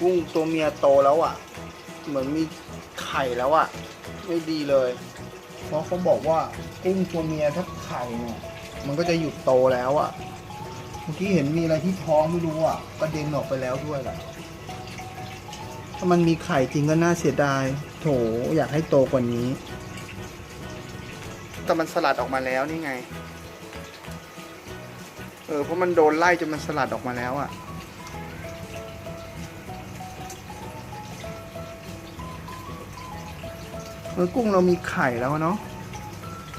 กุ้งตัวเมียโตแล้วอะ เหมือนมีไข่แล้วอะ ไม่ดีเลย เพราะเขาบอกว่ากุ้งตัวเมียถ้าไข่เนี่ยมันก็จะหยุดโตแล้วอะเมื่อกี้เห็นมีอะไรที่ท้องไม่รู้อะกระเด็นออกไปแล้วด้วยแหละถ้ามันมีไข่จริงก็น่าเสียดาย โถอยากให้โตกว่านี้ แต่มันสลัดออกมาแล้วนี่ไง เออเพราะมันโดนไล่จนมันสลัดออกมาแล้วอะ่ะ เออกุ้งเรามีไข่แล้วเนาะ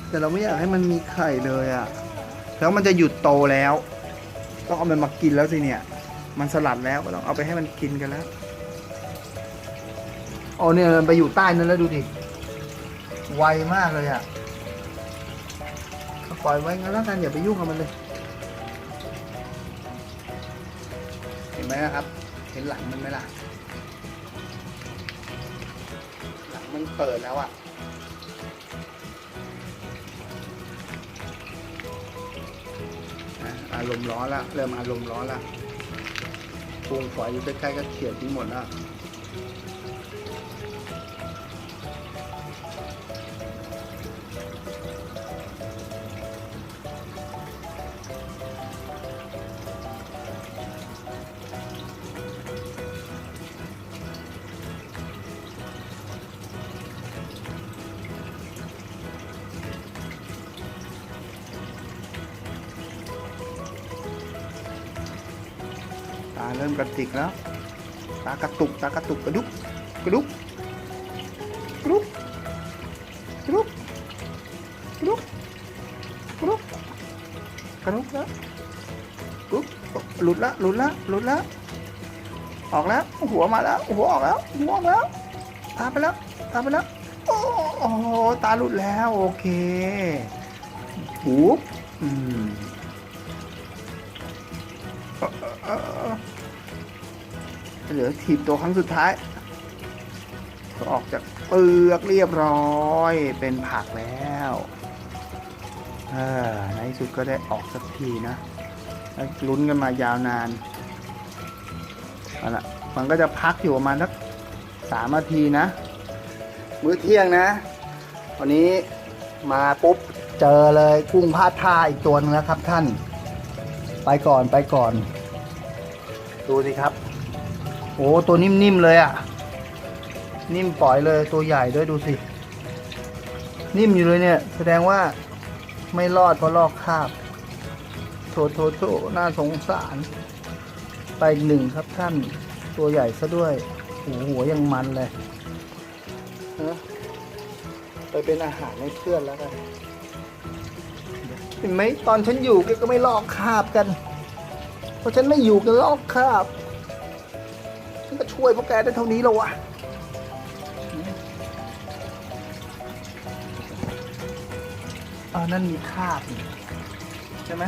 แต่เราไม่อยากให้มันมีไข่เลยอะ่ะแล้วมันจะหยุดโตแล้ว ต้องเอามันมากินแล้วสิเนี่ย มันสลัดแล้วก็ต้องเอาไปให้มันกินกันแล้วโอ้เนี่ยมันไปอยู่ใต้นั้นแล้วดูดิไวมากเลยอะ่ะปล่อยไว้งั้นแล้วกันอย่าไปยุ่งกับมันเลย เห็นไหมครับ เห็นหลังมันไหมล่ะ เปิดแล้วอะ่ะอารมณ์ร้อนละเริ่มอารมณ์ร้อนละพุงฝอยอยู่ใกล้ๆก็เขียดทิ้งหมดละาเริ่มกระติกแล้ว ตากระตุก ตากระตุกกระดุกกระดุกกระดุกกระดุกกระดุกกระดุกกระดุกแล้วกุ๊บหลุดละหลุดละหลุดละออกแล้ว หัวมาแล้ว หัวออกแล้ว หัวออกแล้ว ตาไปแล้ว ตาไปแล้ว โอ้โห ตาหลุดแล้ว โอเคหูบอืมเอ่อเอ่อ เอ่อเหลือถีบตัวครั้งสุดท้ายก็ออกจากเปลือกเรียบร้อยเป็นผักแล้วเออในที่สุดก็ได้ออกสักทีนะลุ้นกันมายาวนานเอาละมันก็จะพักอยู่ประมาณสักสามนาทีนะ มื้อเที่ยงนะ วันนี้มาปุ๊บเจอเลยกุ้งพาดท่าอีกตัวนึงแล้วครับท่าน ไปก่อนไปก่อน ดูสิครับ โอ้ตัวนิ่มๆเลยอะ่ะ นิ่มปล่อยเลยตัวใหญ่ด้วยดูสิ นิ่มอยู่เลยเนี่ย แสดงว่าไม่รอดเพราะลอกคาบโถโถโถน่าสงสาร ไปหนึ่งครับท่านตัวใหญ่ซะด้วยโอ้โหหัวยังมันเลยเออไปเป็นอาหารให้เพื่อนแล้วกันเห็นไหมตอนฉันอยู่ก็ไม่ลอกคาบกัน เพราะฉันไม่อยู่กันลอกคาบ ก็ช่วยพวกแกได้เท่านี้แล้ววะอ่นั่นมีคาบใช่ไหม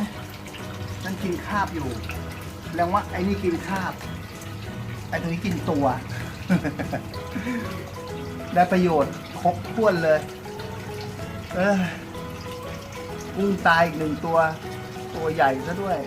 นั่นกินคาบอยู่แสดงว่าไอ้นี่กินคาบ ไอ้ตัวนี้กินตัว ได้ประโยชน์ครบถ้วนเลย เออกุ้งตายอีกหนึ่งตัว ตัวใหญ่ซะด้วย